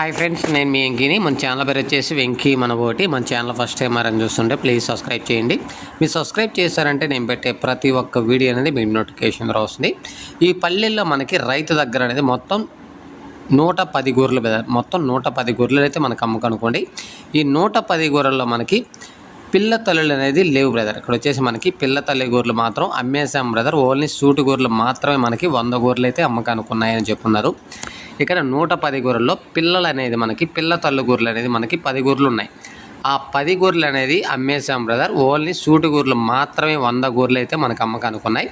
Hi friends నేను మీ వెంకీని మన channel పేరు వచ్చేసి వెంకీ మన ఒకటి మన ఛానల్ ఫస్ట్ టైం అని చూస్తుంటే ప్లీజ్ సబ్స్క్రైబ్ చేయండి. మీరు సబ్స్క్రైబ్ చేశారంటే నేను పెట్టే ప్రతి ఒక్క వీడియో అనేది మీ నోటిఫికేషన్ రాస్తుంది వస్తుంది. ఈ పల్లెల్లో మనకి రైతు దగ్గర అనేది మొత్తం నూట పది గొర్రెలు బ్రదర్ మొత్తం నూట పది గొర్రెలు అయితే మనకు అమ్ముకనుకోండి. ఈ నూట పది గొర్రెల్లో మనకి పిల్ల తల్లులు అనేది లేవు బ్రదర్. ఇక్కడ వచ్చేసి మనకి పిల్ల తల్లి గొర్రెలు మాత్రం అమ్మేసాం బ్రదర్. ఓన్లీ సూటు గొర్రెలు మాత్రమే మనకి వంద గొర్రెలు అయితే అమ్మకానుకున్నాయని చెప్పున్నారు. ఇక్కడ నూట పది గొర్రెల్లో పిల్లలు అనేది మనకి పిల్ల తల్లు గొర్రెలు అనేది మనకి పది గొర్రెలు ఉన్నాయి. ఆ పది గొర్రెలు అనేది అమ్మేసాం బ్రదర్. ఓన్లీ సూటి గొర్రెలు మాత్రమే వంద గొర్రెలు అయితే మనకు అమ్మకానుకున్నాయి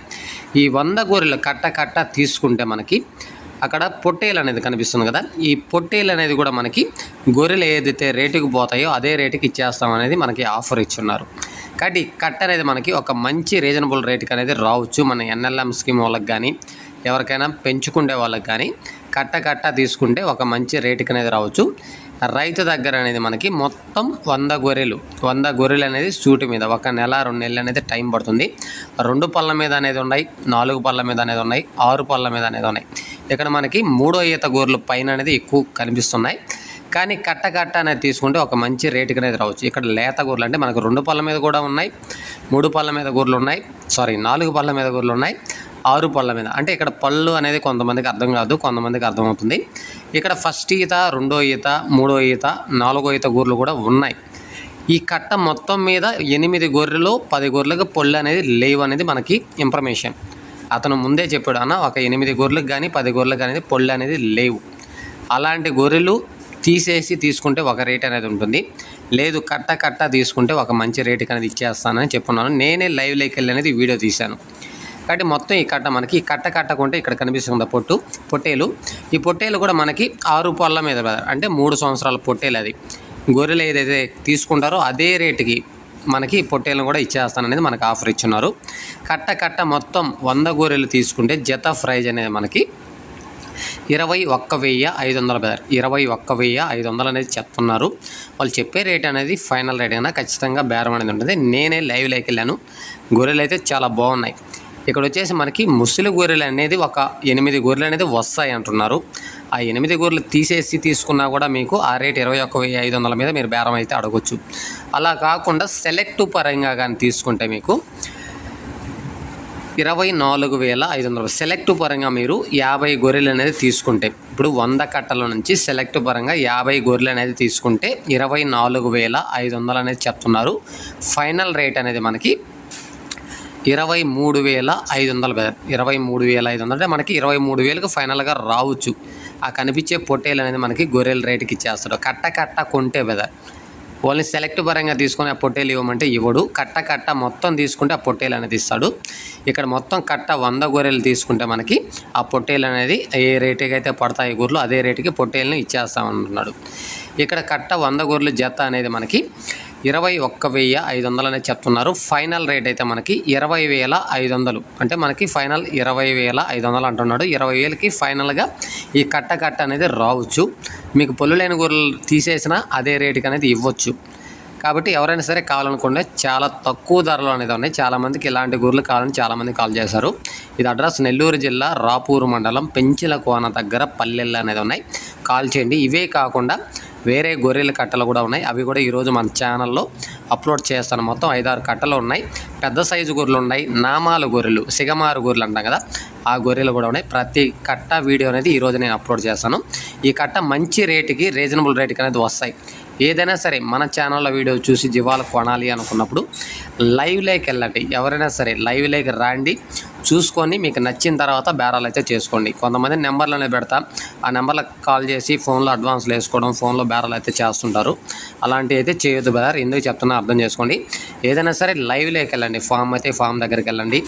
ఈ వంద గొర్రెలు కట్ట కట్ట తీసుకుంటే మనకి అక్కడ పొట్టేలు అనేది కనిపిస్తుంది కదా. ఈ పొట్టేలు అనేది కూడా మనకి గొర్రెలు ఏదైతే రేటుకి పోతాయో అదే రేటుకి ఇచ్చేస్తాం అనేది మనకి ఆఫర్ ఇచ్చున్నారు. కాబట్టి కట్ట అనేది మనకి ఒక మంచి రీజనబుల్ రేటుకి అనేది రావచ్చు. మన ఎన్ఎల్ఎం స్కీమ్ వాళ్ళకి కానీ ఎవరికైనా పెంచుకునే వాళ్ళకి కానీ. కట్ట కట్ట తీసుకుంటే ఒక మంచి రేటుకి అనేది రావచ్చు. రైతు దగ్గర అనేది మనకి మొత్తం వంద గొర్రెలు వంద గొర్రెలు అనేది సూటి మీద ఒక నెల రెండు నెలలు అనేది టైం పడుతుంది. రెండు పళ్ళ మీద అనేది ఉన్నాయి నాలుగు పళ్ళ మీద అనేది ఉన్నాయి ఆరు పళ్ళ మీద అనేది ఉన్నాయి. ఇక్కడ మనకి మూడో ఈత గొర్రెలు పైన అనేది ఎక్కువ కనిపిస్తున్నాయి. కానీ కట్ట కట్ట అనేది తీసుకుంటే ఒక మంచి రేటుకి అనేది రావచ్చు. ఇక్కడ లేత గొర్రెలు అంటే మనకు రెండు పళ్ళ మీద కూడా ఉన్నాయి మూడు పళ్ళ మీద గొర్రెలు ఉన్నాయి సారీ నాలుగు పళ్ళ మీద గొర్రెలు ఉన్నాయి. ఆరు పళ్ళ మీద. అంటే ఇక్కడ పళ్ళు అనేది కొంతమందికి అర్థం కాదు కొంతమందికి అర్థమవుతుంది. ఇక్కడ ఫస్ట్ ఈత రెండో ఈత మూడో ఈత నాలుగో ఈత గొర్రెలు కూడా ఉన్నాయి. ఈ కట్ట మొత్తం మీద ఎనిమిది గొర్రెలు పది గొర్రెలకు పొళ్ళు అనేది లేవు అనేది మనకి ఇన్ఫర్మేషన్ అతను ముందే చెప్పాడు అన్న ఒక ఎనిమిది గొర్రెలకు కానీ పది గొర్రెలకు అనేది పొళ్ళు అనేది లేవు. అలాంటి గొర్రెలు తీసేసి తీసుకుంటే ఒక రేట్ అనేది ఉంటుంది. లేదు కట్ట కట్ట తీసుకుంటే ఒక మంచి రేటుకి అనేది ఇచ్చేస్తానని చెప్పున్నాను. నేనే లైవ్ వెళ్ళి అనేది వీడియో తీశాను. కాబట్టి మొత్తం ఈ కట్ట మనకి ఈ కట్ట కట్టకుంటే ఇక్కడ కనిపిస్తుంది పొట్టు పొట్టేలు. ఈ పొట్టేలు కూడా మనకి ఆరు పళ్ళ మీద అంటే మూడు సంవత్సరాల పొట్టేలు అది. గొర్రెలు ఏదైతే తీసుకుంటారో అదే రేటుకి మనకి పొట్టేలను కూడా ఇచ్చేస్తాననేది మనకి ఆఫర్ ఇచ్చున్నారు. కట్ట కట్ట మొత్తం వంద గొర్రెలు తీసుకుంటే జత ప్రైజ్ అనేది మనకి ఇరవై ఒక్క వెయ్యి ఐదు వందల బెదర్ ఇరవై ఒక్క వెయ్యి ఐదు వందలు అనేది చెప్తున్నారు. వాళ్ళు చెప్పే రేట్ అనేది ఫైనల్ రేట్ అయినా ఖచ్చితంగా బేరం అనేది ఉంటుంది నేనే లైవ్లోకి వెళ్ళాను. గొర్రెలు అయితే చాలా బాగున్నాయి. ఇక్కడ వచ్చేసి మనకి ముసలి గొర్రెలు అనేది ఒక ఎనిమిది గొర్రెలు అనేది వస్తాయి అంటున్నారు ఆ ఎనిమిది గొర్రెలు తీసేసి తీసుకున్నా కూడా మీకు ఆ రేట్ ఇరవై ఒక్క వెయ్యి ఐదు వందల మీద మీరు బేరం అయితే అడగొచ్చు. అలా కాకుండా సెలెక్ట్ పరంగా కానీ తీసుకుంటే మీకు ఇరవై నాలుగు వేల ఐదు వందలు సెలెక్ట్ పరంగా మీరు యాభై గొర్రెలు అనేది తీసుకుంటే ఇప్పుడు వంద కట్టల నుంచి సెలెక్ట్ పరంగా యాభై గొర్రెలు అనేది తీసుకుంటే ఇరవై నాలుగు వేల ఐదు వందలు అనేది చెప్తున్నారు. ఫైనల్ రేట్ అనేది మనకి ఇరవై మూడు వేల ఐదు వందలు బెదర్ ఇరవై మూడు వేల ఐదు వందలు అంటే మనకి ఇరవై మూడు వేలకు ఫైనల్గా రావచ్చు. ఆ కనిపించే పొట్టేలు అనేది మనకి గొర్రెల రేటుకి ఇచ్చేస్తాడు. కట్ట కట్ట కొంటే బెదర్ ఓన్లీ సెలెక్ట్ పరంగా తీసుకొని ఆ పొట్టేలు ఇవ్వమంటే ఇవ్వడు. కట్ట కట్ట మొత్తం తీసుకుంటే ఆ పొట్టేలు అనేది ఇస్తాడు. ఇక్కడ మొత్తం కట్ట వంద గొర్రెలు తీసుకుంటే మనకి ఆ పొట్టేలు అనేది ఏ రేటుకి అయితే పడతాయి గొర్రెలు అదే రేటుకి పొట్టేలను ఇచ్చేస్తామంటున్నాడు ఇక్కడ కట్ట వంద గొర్రెలు జత అనేది మనకి ఇరవై ఒక్క వెయ్యి ఐదు వందలు అనేది చెప్తున్నారు. ఫైనల్ రేట్ అయితే మనకి ఇరవై వేల ఐదు వందలు. అంటే మనకి ఫైనల్ ఇరవై వేల ఐదు వందలు అంటున్నాడు. ఇరవై వేలకి ఫైనల్గా ఈ కట్ట కట్ట అనేది రావచ్చు. మీకు పొల్లులేని గొర్రెలు తీసేసినా అదే రేటుకి అనేది ఇవ్వచ్చు. కాబట్టి ఎవరైనా సరే కావాలనుకుంటే చాలా తక్కువ ధరలో అనేది ఉన్నాయి. చాలామందికి ఇలాంటి గొర్రెలు కావాలని చాలామంది కాల్ చేశారు. ఇది అడ్రస్ నెల్లూరు జిల్లా రాపూరు మండలం పెంచిల కోన దగ్గర పల్లెళ్ళు అనేది ఉన్నాయి. కాల్ చేయండి. ఇవే కాకుండా వేరే గొర్రెల కట్టలు కూడా ఉన్నాయి. అవి కూడా ఈరోజు మన ఛానల్లో అప్లోడ్ చేస్తాను. మొత్తం ఐదారు కట్టలు ఉన్నాయి. పెద్ద సైజు గొర్రెలు ఉన్నాయి. నామాలు గొర్రెలు సిగమారు గొర్రెలు అంటాం కదా ఆ గొర్రెలు కూడా ఉన్నాయి. ప్రతి కట్ట వీడియో అనేది ఈరోజు నేను అప్లోడ్ చేస్తాను. ఈ కట్ట మంచి రేటుకి రీజనబుల్ రేటుకి అనేది వస్తాయి. ఏదైనా సరే మన ఛానల్లో వీడియో చూసి జీవాలు కొనాలి అనుకున్నప్పుడు లైవ్లోకి వెళ్ళండి. ఎవరైనా సరే లైవ్లోకి రాండి. చూసుకొని మీకు నచ్చిన తర్వాత బేరాలు అయితే చేసుకోండి. కొంతమంది నెంబర్లు అనేది పెడతా. ఆ నెంబర్లకు కాల్ చేసి ఫోన్లో అడ్వాన్స్లు వేసుకోవడం ఫోన్లో బేరాలు అయితే చేస్తుంటారు. అలాంటివి అయితే చేయొద్దు బేదార్ ఎందుకు చెప్తున్నా అర్థం చేసుకోండి. ఏదైనా సరే లైవ్లోకి వెళ్ళండి. ఫామ్ అయితే ఫామ్ దగ్గరికి వెళ్ళండి.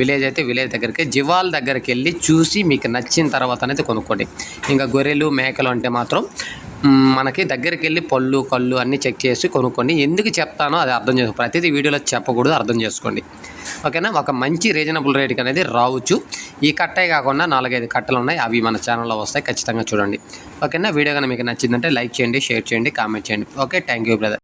విలేజ్ అయితే విలేజ్ దగ్గరికి జివాల్ దగ్గరికి వెళ్ళి చూసి మీకు నచ్చిన తర్వాత అనేది కొనుక్కోండి. ఇంకా గొర్రెలు మేకలు అంటే మాత్రం మనకి దగ్గరికి వెళ్ళి పళ్ళు కళ్ళు అన్నీ చెక్ చేసి కొనుక్కోండి. ఎందుకు చెప్తానో అది అర్థం చేసుకో ప్రతిదీ వీడియోలో చెప్పకూడదు అర్థం చేసుకోండి. ఓకేనా? ఒక మంచి రీజనబుల్ రేట్కి అనేది రావచ్చు. ఈ కట్టే కాకుండా నాలుగైదు కట్టలు ఉన్నాయి. అవి మన ఛానల్లో వస్తాయి. ఖచ్చితంగా చూడండి. ఓకేనా? వీడియో కనుక మీకు నచ్చిందంటే లైక్ చేయండి షేర్ చేయండి కామెంట్ చేయండి. ఓకే? Thank you brother.